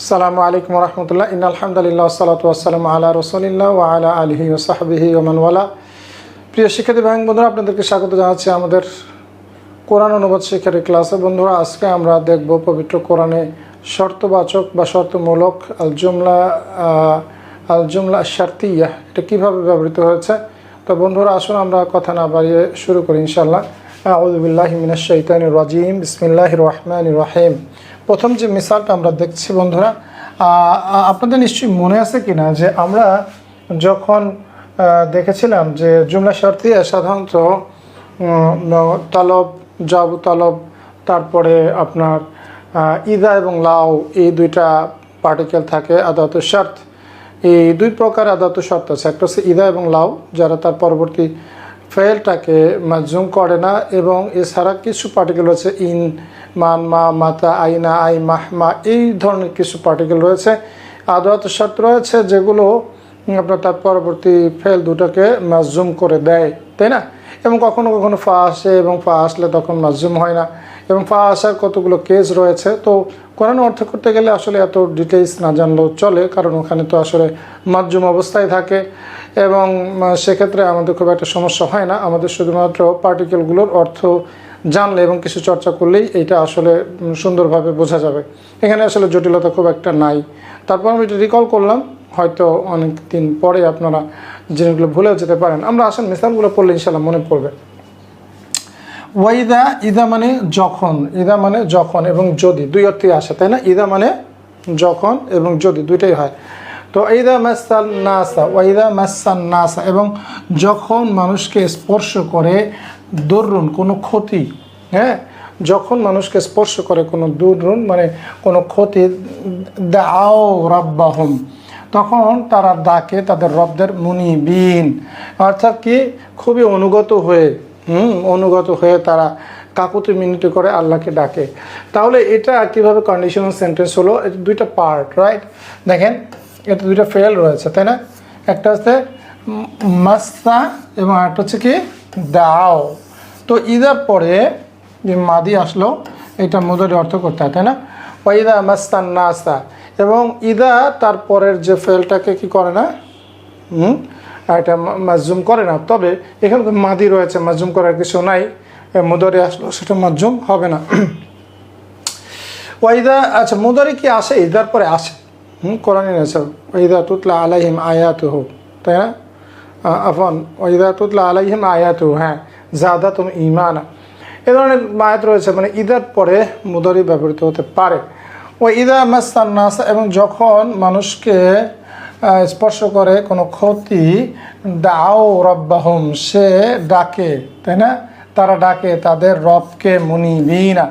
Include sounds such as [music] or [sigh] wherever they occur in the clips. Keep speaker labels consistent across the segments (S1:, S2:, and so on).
S1: আসসালামু আলাইকুম রহমতুল্লাহ। ইন আলহামদুলিল্লাহ সালাত আসসালাম আলা রসুলিল্লাহ ও আলা আলহি ওসাহাবিহি ওমানওয়ালা প্রিয় শিক্ষার্থী ভাই, বন্ধুরা, আপনাদেরকে স্বাগত জানাচ্ছি আমাদের কোরআন অনুবাদ শিক্ষার ক্লাসে। বন্ধুরা, আজকে আমরা দেখব পবিত্র কোরআনে শর্তবাচক বা শর্তমূলক আল জুমলা আল জুমলা শার্তিয়া এটা কীভাবে ব্যবহৃত হয়েছে? তো বন্ধুরা, আসুন আমরা কথা না বাড়িয়ে শুরু করি ইনশাল্লাহ আউদুবিল্লাহ মিনাশ রাজিম। বিসমিল্লাহ রহমান রহিম। প্রথম যে মিসালটা আমরা দেখছি বন্ধুরা আপনাদের নিশ্চয়ই মনে আছে কিনা যে আমরা যখন দেখেছিলাম যে জুমলা শার্তিয়া সাধারণত তলব, জব তলব, তারপরে আপনার ইদা এবং লাউ এই দুইটা পার্টিকেল থাকে, আদাত শর্ত। এই দুই প্রকার আদাত শর্ত আছে। একটা হচ্ছে ইদা এবং লাউ যারা তার পরবর্তী ফেলটাকে মাজুম করে না এবং এছাড়া কিছু পার্টিকেল রয়েছে, ইন, মান, মা, মাতা, আইনা, আই, মাহ, মা, এই ধরনের কিছু পার্টিকেল রয়েছে। আদাত শর্ত রয়েছে যেগুলো আপনার তার পরবর্তী ফেল দুটোকে মাজুম করে দেয়, তাই না? এবং কখনো কখনো ফা আসে এবং ফা আসলে তখন মাজুম হয় না। এবং ফা আসার কতগুলো কেস রয়েছে, তো কোরআন অর্থ করতে গেলে আসলে এত ডিটেলস না জানলেও চলে, কারণ ওখানে তো আসলে মাজুম অবস্থায় থাকে। এবং সেক্ষেত্রে আমাদের খুব একটা সমস্যা হয় না। আমাদের শুধুমাত্র পার্টিকেলগুলোর অর্থ জানলে এবং কিছু চর্চা করলেই এটা আসলে সুন্দরভাবে বোঝা যাবে। এখানে আসলে জটিলতা খুব একটা নাই। তারপর আমি এটা রিকল করলাম, হয়তো অনেক দিন পরে আপনারা জিনিসগুলো ভুলেও যেতে পারেন। আমরা আসেন মিসালগুলো পড়লে ইনশাল্লাহ মনে পড়বে। ওয়াইদা, ইদা মানে যখন, ইদা মানে যখন এবং যদি, দুই অর্থে আসে, তাই না? ইদা মানে যখন এবং যদি, দুইটাই হয়। তো ইদা মাসান নাসা ওয়াইদা মাসান নাসা এবং যখন মানুষকে স্পর্শ করে দরুন কোনো ক্ষতি হ্যাঁ? যখন মানুষকে স্পর্শ করে কোনো দরুন মানে কোনো ক্ষতি দাও রাব্বাহম, তখন তারা ডাকে তাদের রবদের মুনিবিন। অর্থাৎ কি? খুবই অনুগত হয়ে, হুম? অনুগত হয়ে তারা কাকুতি মিনতি করে আল্লাহকে ডাকে। তাহলে এটা কীভাবে কন্ডিশনাল সেন্টেন্স হলো? দুইটা পার্ট রাইট দেখেন এটা দুইটা ফেল রয়েছে, তাই না? একটা হচ্ছে মাস্তা এবং একটা হচ্ছে কি দাও। তো ইদার পরে যে মাদি আসলো, এটা মধুরি অর্থ করতে হয়, তাই না? ওয়াইদা মাস্তান নাস্তা এবং ইদা তারপরের যে ফেলটাকে কি করে না? হুম? এটা মাজুম করে না। তবে এখানে তো মাদি রয়েছে মাজুম করার কিছু নাই মুদরে আসলো, সেটা মাজুম হবে না। [clears throat] ওয়াইদা আচ্ছা মুদরে কি আসে? ইদার পরে আসে। হুম কোরআন আছে ওয়াইদা তুতলা আলাইহিম আয়াত হোক তাই না আফন ওয়াইদা তুতলা আলাইহিম আয়াত হ্যাঁ জাদা তুমি ইমানা এ ধরনের আয়াত রয়েছে মানে ইদার পরে মুদরি ব্যবহৃত হতে পারে। ও ইদা মাস্তান নাস এবং যখন মানুষকে স্পর্শ করে কোনো ক্ষতি দাও রব্বাহম, সে ডাকে তাই না তারা ডাকে তাদের রবকে মুনিবিনা।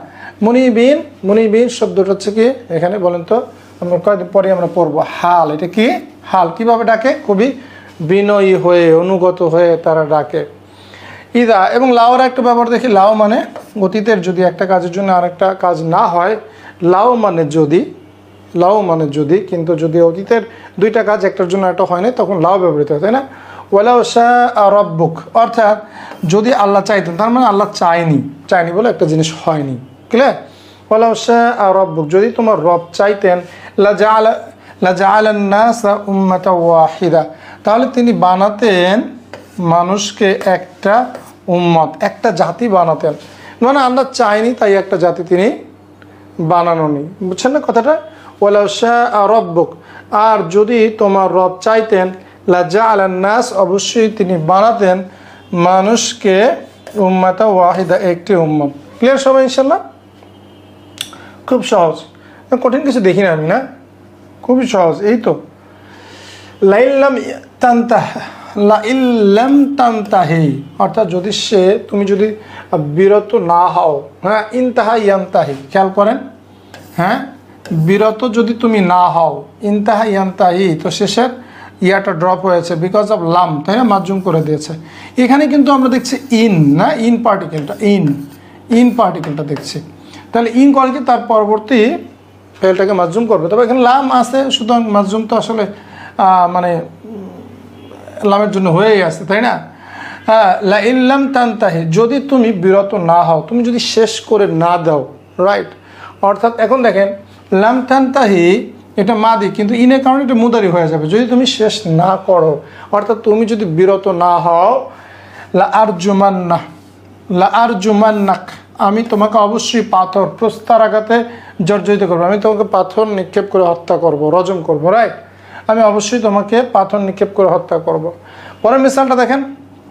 S1: মুনিবিন মুনিবিন শব্দটা হচ্ছে কি? এখানে বলেন তো আমরা কয়েকদিন পরে আমরা পড়ব? হাল। এটা কি? হাল। কীভাবে ডাকে? খুবই বিনয়ী হয়ে, অনুগত হয়ে তারা ডাকে। ইদা এবং লাউর একটা ব্যাপার দেখি। লাউ মানে অতীতের যদি একটা কাজের জন্য আরেকটা কাজ না হয় লাউ মানে যদি লাউ মানে যদি, কিন্তু যদি অতীতের দুইটা কাজ একটার জন্য একটা হয় না তখন লাউ ব্যবহৃত হয়, তাই না? ওয়ালাউ শাহ রব্বুক। অর্থাৎ যদি আল্লাহ চাইতেন, তার মানে আল্লাহ চায়নি। চায়নি বলে একটা জিনিস হয়নি। ক্লিয়ার? ওয়ালাউ শাহ রব্বুক। যদি তোমার রব চাইতেন ওয়াহিদা। তাহলে তিনি বানাতেন মানুষকে একটা উম্মত, একটা জাতি বানাতেন। মানে আমরা চাইনি তাই একটা জাতি তিনি বানানো নি বুঝছেন না কথাটা? রব্বুক। আর যদি তোমার রব চাইতেন লাজা আলান্নাস অবশ্যই তিনি বানাতেন মানুষকে উম্মাতা ওয়াহিদা, একটি উম্মত। ক্লিয়ার সবাই ইনশাল্লাহ খুব সহজ। কঠিন কিছু দেখি না আমি, না? খুবই সহজ, এই তো। লাইল্লাম তান্তাহ, লাইল্লাম তান্তাহি, অর্থাৎ যদি সে, তুমি যদি বিরত না হও হ্যাঁ ইনতাহা ইয়ান্তাহি, খেয়াল করেন হ্যাঁ বিরত যদি তুমি না হও, ইনতাহা ইয়ান্তাহি, তো শেষের ইয়াটা ড্রপ হয়েছে বিকজ অফ লাম, তাই না? মাজুম করে দিয়েছে। এখানে কিন্তু আমরা দেখছি ইন, না? ইন পার্টিকেলটা ইন ইন পার্টিকেলটা দেখছি। তাহলে ইন করে কি? তার পরবর্তী ফেলটাকে মাজুম করবে। তবে এখানে লাম আছে, সুতরাং মাজুম তো আসলে মানে লামের জন্য হয়েই আছে, তাই না? হ্যাঁ লা ইল্লাম তান্তাহি, যদি তুমি বিরত না হও, তুমি যদি শেষ করে না দাও রাইট অর্থাৎ এখন দেখেন, লাম তান্তাহি, এটা মাদি, কিন্তু ইনের কারণে এটা মুদারি হয়ে যাবে। যদি তুমি শেষ না করো, অর্থাৎ তুমি যদি বিরত না হও, লা আর জুমান্না লা আর জুমান্নাক আমি তোমাকে অবশ্যই পাথর, প্রস্তার আঘাতে জর্জরিত করব। আমি তোমাকে পাথর নিক্ষেপ করে হত্যা করব, রজম করব রাইট আমি অবশ্যই তোমাকে পাথর নিক্ষেপ করে হত্যা করব। পরের মিসালটা দেখেন,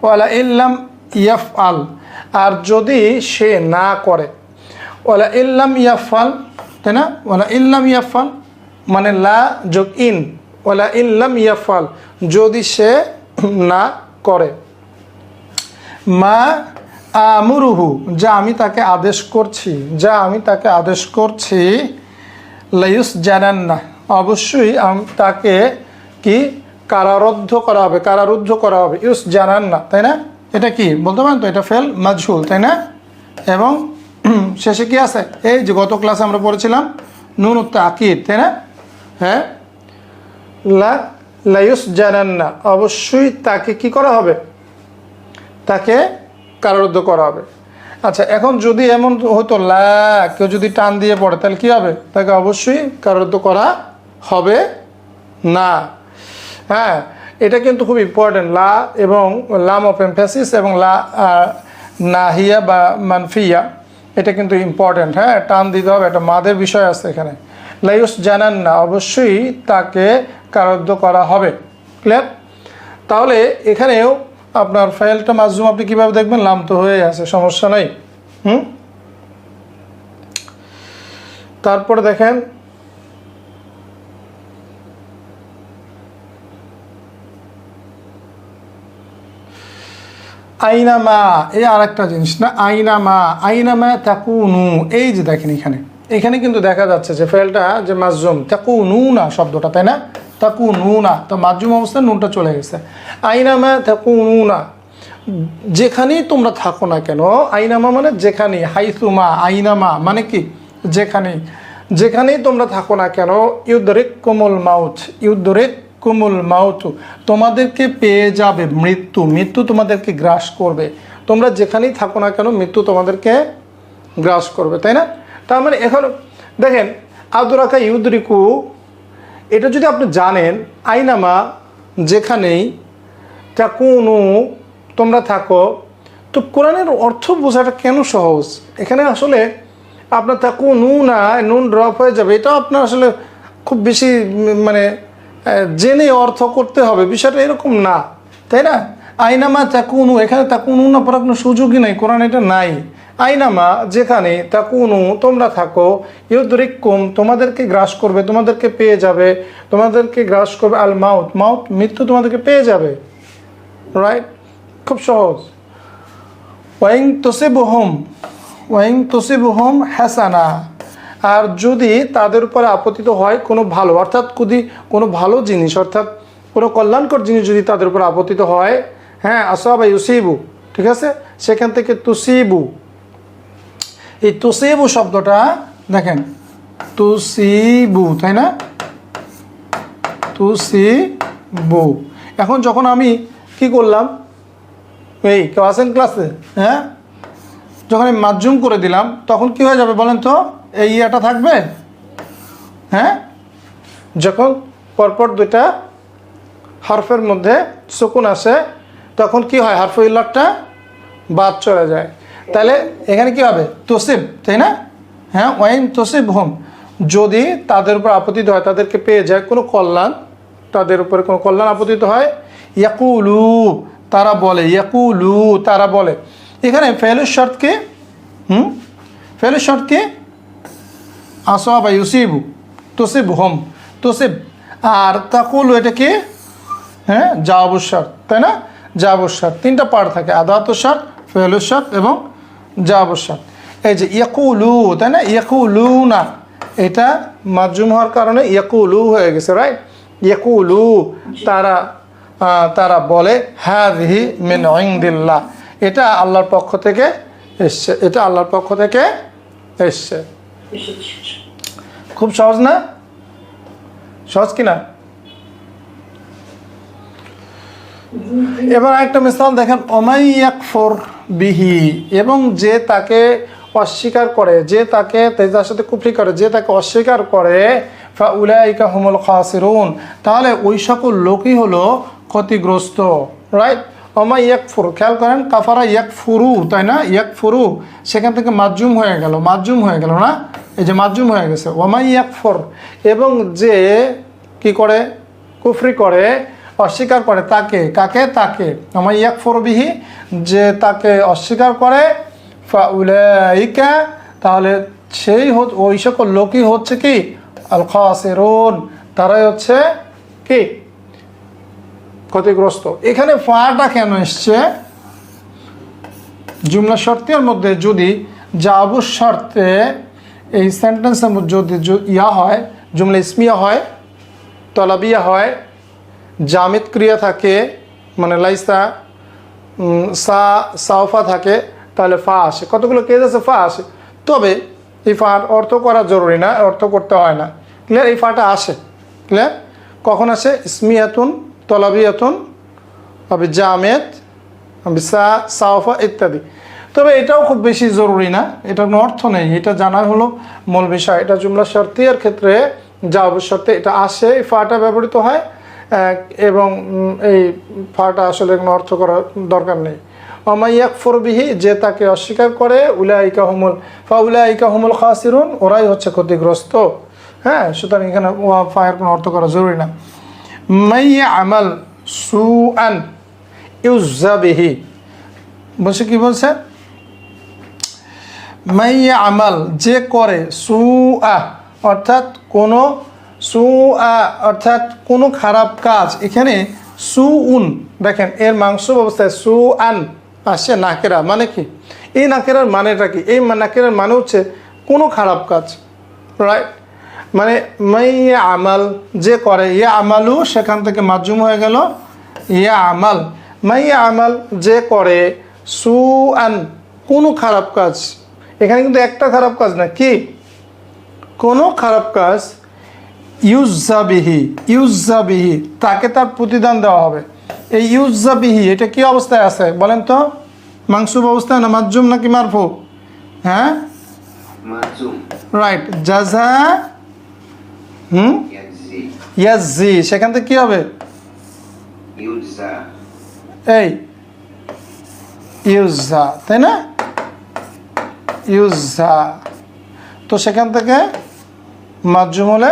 S1: ওয়ালা ইল্লাম ইয়াফ আল আর যদি সে না করে, ওয়ালা ইল্লাম ইয়াফাল তাই না? ওয়ালা ইল্লাম ইয়াফাল মানে লা যোগ ইন, ওয়ালা ইল্লাম ইয়াফাল যদি সে না করে। মা আমুরুহু, যা আমি তাকে আদেশ করছি, যা আমি তাকে আদেশ করছি লাইউস জানান না অবশ্যই আম- তাকে কি? কারারুদ্ধ করা হবে, কারারুদ্ধ করা হবে। ইউস জানান না তাই না? এটা কি? বলতে পারেন তো, এটা ফেল মাজহুল, তাই না? এবং [clears throat] শেষে কি আছে? এই যে গত ক্লাসে আমরা পড়েছিলাম, নুন তাকিদ, তাই না? হ্যাঁ? লা লাইউস জানান না অবশ্যই তাকে কি করা হবে? তাকে কারারুদ্ধ করা হবে। আচ্ছা এখন যদি এমন হতো, লা, কেউ যদি টান দিয়ে পড়ে, তাহলে কি হবে? তাকে অবশ্যই কারারুদ্ধ করা হবে না। হ্যাঁ এটা কিন্তু খুব ইম্পর্টেন্ট লা এবং লাম অফ এমফেসিস এবং লা নাহিয়া বা মানফিয়া, এটা কিন্তু ইম্পর্টেন্ট হ্যাঁ টান দিতে হবে, একটা মাদের বিষয় আছে এখানে। লাইউস জানান না অবশ্যই তাকে কারারুদ্ধ করা হবে। ক্লিয়ার তাহলে এখানেও আপনার ফাইলটা মাজুম আপনি কীভাবে দেখবেন? লাম তো হয়ে আছে, সমস্যা নাই। হুম? তারপরে দেখেন। আইনামা, এই আর একটা জিনিস না, আইনামা আইনামা তাকুনু, এই যে দেখেন এখানে। এখানে কিন্তু দেখা যাচ্ছে যে ফেলটা যে মাজুম তাকুনু না শব্দটা, তাই না? তাকুনু না তো মাজুম অবস্থায় নুনটা চলে গেছে। আইনামা তাকুনু না যেখানেই তোমরা থাকো না কেন, আইনামা মানে যেখানেই, হাইসুমা, আইনামা মানে কি? যেখানেই। যেখানেই তোমরা থাকো না কেন, ইউদরিক কোমল মাউথ ইউদরিক কুমুল মাউতু, তোমাদেরকে পেয়ে যাবে মৃত্যু। মৃত্যু তোমাদেরকে গ্রাস করবে। তোমরা যেখানেই থাকো না কেন, মৃত্যু তোমাদেরকে গ্রাস করবে, তাই না? তার মানে এখন দেখেন আব্দুরাকা ইউদরিকু এটা যদি আপনি জানেন, আইনামা যেখানেই তাকুনু, তোমরা থাকো, তো কোরআনের অর্থ বোঝাটা কেন সহজ? এখানে আসলে আপনার তাকু না, নুন ড্রপ হয়ে যাবে, এটাও আপনার আসলে খুব বেশি মানে জেনে অর্থ করতে হবে, বিষয়টা এরকম না। তাই না? আইনামা তাকুনু, এখানে তা তাকুনু না পড়ার কোনো সুযোগই নাই, কোরআন এটা নাই। আইনামা যেখানে, তাকুনু, তোমরা থাকো ইউদরিকুম তোমাদেরকে গ্রাস করবে, তোমাদেরকে পেয়ে যাবে, তোমাদেরকে গ্রাস করবে আল মাউথ মাউথ মৃত্যু তোমাদেরকে পেয়ে যাবে। রাইট খুব সহজ। ওয়াইং তোসিবহম ওয়াইং তোসিবহম হ্যাসানা আর যদি তাদের উপরে আপতিত হয় কোনো ভালো, অর্থাৎ যদি কোনো ভালো জিনিস, অর্থাৎ কোনো কল্যাণকর জিনিস যদি তাদের উপর আপতিত হয় হ্যাঁ আসবা ইউসিবু, ঠিক আছে? সেখান থেকে তুসিবু। এই তুসিবু শব্দটা দেখেন, তুসিবু, তাই না? তুসিবু। এখন যখন আমি কি করলাম? এই, কেউ আছেন ক্লাসে? হ্যাঁ? যখন আমি মাধ্যম করে দিলাম, তখন কি হয়ে যাবে বলেন তো? এই ইয়াটা থাকবে? হ্যাঁ? যখন পরপর দুইটা হারফের মধ্যে সুকুন আসে, তখন কি হয়? হারফ ইল্লাটটা বাদ চলে যায়। তাহলে এখানে কি হবে? তসিব, তাই না? হ্যাঁ ওয়াইন তসিব হোম। যদি তাদের উপর আপতিত হয়, তাদেরকে পেয়ে যায় কোনো কল্যাণ, তাদের উপরে কোনো কল্যাণ আপতিত হয়, ইয়াকুলু, তারা বলে, ইয়াকুলু, তারা বলে। এখানে ফেলের শর্ত কি? হুম? ফেলের শর্ত কি? আসা বা ইউসিবু, তসিব হোম, তসিব। আর তাকুল এটা কি? হ্যাঁ শর্ত, তাই না? শর্ত, তিনটা পার্ট থাকে আদাতুর শর্ত ফেলুর শর্ত এবং জাওয়াবুর শর্ত এই যে ইয়াকুলু তাই না? ইয়াকুলু না এটা মাজুম হওয়ার কারণে ইয়াকুলু হয়ে গেছে রাইট ইয়াকুলু তারা তারা বলে হ্যাঁ রিহি মিন ইংদিল্লাহ এটা আল্লাহর পক্ষ থেকে এসছে। এটা আল্লাহর পক্ষ থেকে এসছে। খুব সহজ না? সহজ কি না এবার একটা মিসাল দেখেন অমাইয়াকফর বিহি, এবং যে তাকে অস্বীকার করে, যে তাকে তার সাথে কুফরি করে, যে তাকে অস্বীকার করে ফা উলাইকা হুমুল খাসিরুন, তাহলে ওই সকল লোকই হলো ক্ষতিগ্রস্ত রাইট অমা ইয়াকফুর, খেয়াল করেন, কাফারা ইয়াকফুরু, তাই না? ইয়াকফুরু, সেখান থেকে মাজুম হয়ে গেল, মাজুম হয়ে গেল না? এই যে মাজুম হয়ে গেছে ওমা ইয়াকফুর, এবং যে কি করে? কুফরি করে অস্বীকার করে, তাকে, কাকে? তাকে। আমার ইয়াক ফরবিহি যে তাকে অস্বীকার করে তাহলে সেই ওই সকল লোকই হচ্ছে কি? আল খাসিরুন তারাই হচ্ছে কি? ক্ষতিগ্রস্ত। এখানে ফাটা কেন এসছে? জুমলা শর্তের মধ্যে যদি জাবুর শর্তে এই সেন্টেন্সের মধ্যে যদি ইয়া হয়, জুমলা ইসমিয়া হয়, তলাবিয়া হয় জামিদ ক্রিয়া থাকে মানে লাইসা সা, সাওফা থাকে, তাহলে ফা আসে। কতগুলো কেস আছে? ফা আসে। তবে এই ফার অর্থ করা জরুরি না, অর্থ করতে হয় না। ক্লিয়ার এই ফাটা আসে। ক্লিয়ার কখন আসে? ইসমিয়াতুন, তলাবিয়াতুন হবে জামেদ হবে সা, সাওফা ইত্যাদি। তবে এটাও খুব বেশি জরুরি না। এটার কোনো অর্থ নেই। এটা জানা হলো মূল বিষয়। এটা জুমলা শর্তিয়ার ক্ষেত্রে যা শর্তে এটা আসে, এই ফাটা ব্যবহৃত হয়। এবং এই ফাটা আসলে কোনো অর্থ করার দরকার নেই। অমাইয়াক ফরবিহি যে তাকে অস্বীকার করে, উলাইকা হুমুল, ফা উলাইকা হুমুল খাসিরুন, ওরাই হচ্ছে ক্ষতিগ্রস্ত। হ্যাঁ সুতরাং এখানে ওয়া, ফায়ের কোনো অর্থ করা জরুরি না। মাইয়া আমাল সু আন ইউজাবিহি বলছে কি বলছে? মাইয়া আমাল যে করে সু আ অর্থাৎ কোনো সু আ অর্থাৎ কোনো খারাপ কাজ। এখানে সু উন দেখেন, এর মাংস অবস্থায় সু আন আসছে নাকেরা মানে কি? এই নাকেরার মানেটা কি? এই নাকেরার মানে হচ্ছে কোনো খারাপ কাজ রাইট মানে মাইয়া আমাল, যে করে, ইয়া আমালু, সেখান থেকে মাজুম হয়ে গেল, ইয়া আমাল। মাইয়া আমাল, যে করে সু আন কোনো খারাপ কাজ। এখানে কিন্তু একটা খারাপ কাজ না, কি? কোনো খারাপ কাজ ইউজাবিহি ইউজাবিহি তাকে তার প্রতিদান দেওয়া হবে। এই ইউজাবিহি এটা কি অবস্থায় আছে বলেন তো? মাংসুব অবস্থায় না মাজুম নাকি মারফু? হ্যাঁ? রাইট জাজা হুম?
S2: ইয়াজি
S1: সেখান থেকে কি হবে? এই ইউজা তাই না? ইউজা তো সেখান থেকে মাধ্যম হলে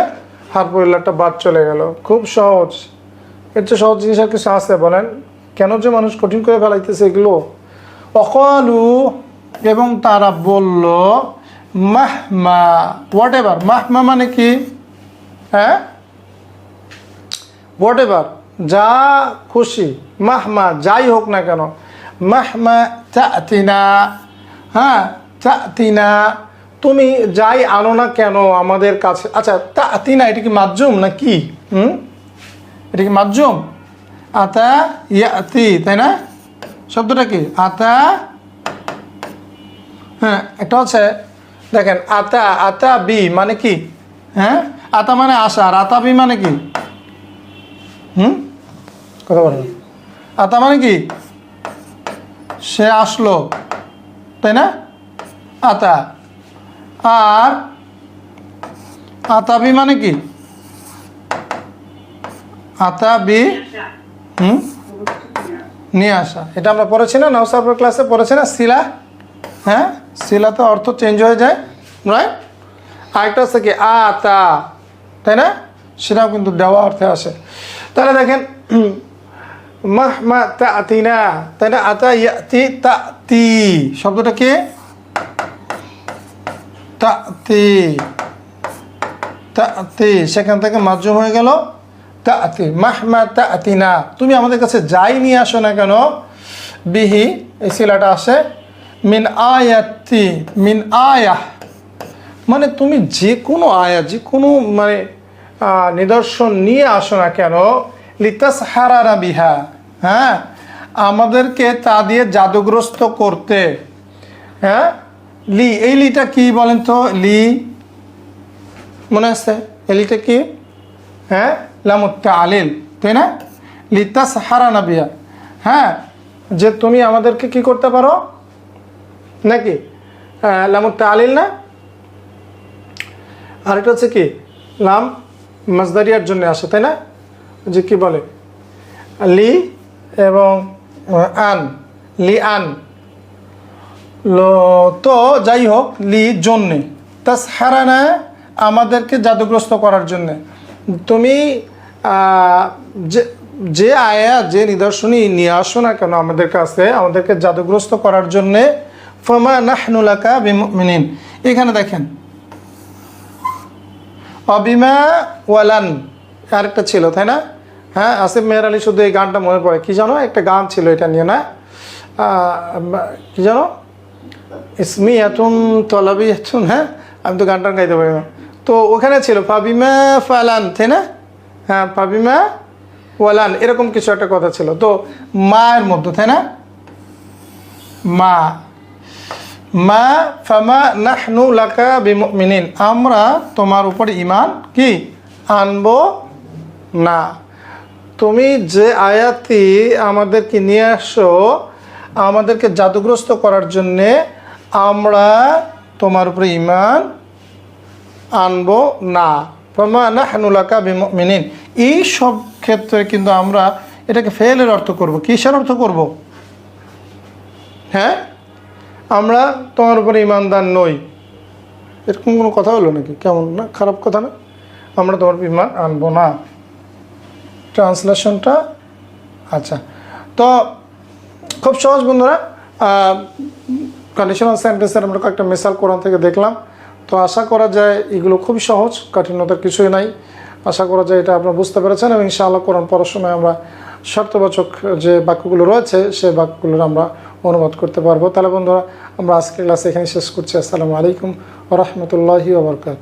S1: হাত পরিলারটা বাদ চলে গেল। খুব সহজ। এর চেয়ে সহজ জিনিস আর কিছু আছে, বলেন। কেন যে মানুষ কঠিন করে ফেলাইতেছে এগুলো? অকলু, এবং তারা বলল, মাহমা হোয়াট এভার মাহমা মানে কি? হ্যাঁ? হোয়াট এভার যা খুশি। মাহমা, যাই হোক না কেন। মাহমা চাতিনা। হ্যাঁ চাতিনা। তুমি যাই আনো না কেন আমাদের কাছে আচ্ছা তাতিনা এটা কি মাজ্জুম না কি হুম? এটা কি মাজ্জুম আতা ইয়া ইয়াতি, তাই না? শব্দটা কি? আতা হ্যাঁ একটা হচ্ছে, দেখেন, আতা আতা বি মানে কি? হ্যাঁ? আতা মানে আশা, আর আতা বি মানে কি? হুম? কথা বলেন। আতা মানে কি? সে আসলো, তাই না? আতা। আর আতাবি মানে কি? আতাবি, হুম? নিয়ে আসা। এটা আমরা পড়েছি না? নওসাফের ক্লাসে পড়েছি না? শিলা হ্যাঁ? শিলাতে অর্থ চেঞ্জ হয়ে যায়। রাইট আরেকটা হচ্ছে কি? আতা। তাই না? সেটাও কিন্তু দেওয়া অর্থে আসে। তাহলে দেখেন মাহ, মা, তা, আতি, না। তাই না? আতা, ইয়াতি তা তি শব্দটা কি? তা তি তা তি সেখান থেকে মাধ্যম হয়ে গেল। তা আতি মাহমা তা আতিনা তুমি আমাদের কাছে যাই নিয়ে আসো না কেন? বিহি, এই শিলাটা আসে, মিন আয়াতি, মিন আয়া মানে তুমি যে কোনো আয়া, যে কোনো মানে নিদর্শন নিয়ে আসো না কেন? লিতাস হারারা বিহা হ্যাঁ? আমাদেরকে তা দিয়ে জাদুগ্রস্ত করতে হ্যাঁ? লি, এই লিটা কি বলেন তো? লি, মনে আছে? এই লিটা কি? হ্যাঁ? লামুত্তা আলিল, তাই না? লিতাস হারানা বিহা হ্যাঁ? যে তুমি আমাদেরকে কি করতে পারো? নাকি? লামুত্তা আলিল না? আরেকটা হচ্ছে কি? লাম মাজদারিয়ার জন্য আসে, তাই না? যে কি বলে? লি এবং আন, লি আন। তো যাই হোক লি জন্যে। তাস হারানা আমাদেরকে জাদুগ্রস্ত করার জন্যে। তুমি যে যে আয়া, যে নিদর্শনী নিয়ে আসো না কেন আমাদের কাছে, আমাদেরকে জাদুগ্রস্ত করার জন্যে, ফমা নাহনুলাকা বিমিন এখানে দেখেন। অবিমা ওয়ালান, আরেকটা ছিল, তাই না? হ্যাঁ আসিফ মেহর আলী শুধু এই গানটা মনে পড়ে। কি জানো? একটা গান ছিল এটা নিয়ে, না? কি জানো? ইসমি তলাবি হ্যাঁ? আমি তো গানটা গাইতে পারি না। তো ওখানে ছিল, ফাবিমা ফালান, তাই না? হ্যাঁ ফাবিমা ওয়ালান, এরকম কিছু একটা কথা ছিল। তো মায়ের মধ্যে, তাই না? মা। মা, ফামা নাহনু লাকা বিমিন আমরা তোমার উপর ইমান কি? আনব না। তুমি যে আয়াতি আমাদেরকে নিয়ে আসো আমাদেরকে জাদুগ্রস্ত করার জন্যে আমরা তোমার উপরে ইমান আনব না। ফামা নাহনু লাকা এই সব ক্ষেত্রে কিন্তু আমরা এটাকে ফেলের অর্থ করব। কিসের অর্থ করব? হ্যাঁ? আমরা তোমার উপরে ইমানদার নই। এরকম কোনো কথা হলো নাকি? কেমন না? খারাপ কথা না? আমরা তোমার ইমান আনব না। ট্রান্সলেশনটা আচ্ছা। তো খুব সহজ বন্ধুরা কন্ডিশনাল সেন্টেন্সের আমরা কয়েকটা মিসাল কোরআন থেকে দেখলাম। তো আশা করা যায় এগুলো খুবই সহজ, কঠিনতার কিছুই নাই। আশা করা যায় এটা আপনারা বুঝতে পেরেছেন এবং ইনশাআল্লাহ কোরআন পড়ার সময় আমরা শর্তবাচক যে বাক্যগুলো রয়েছে, সে বাক্যগুলোর আমরা অনুবাদ করতে পারব। তাহলে বন্ধুরা, আমরা আজকের ক্লাস এখানে শেষ করছি। আসসালামু আলাইকুম রহমতুল্লাহি ওবরকাত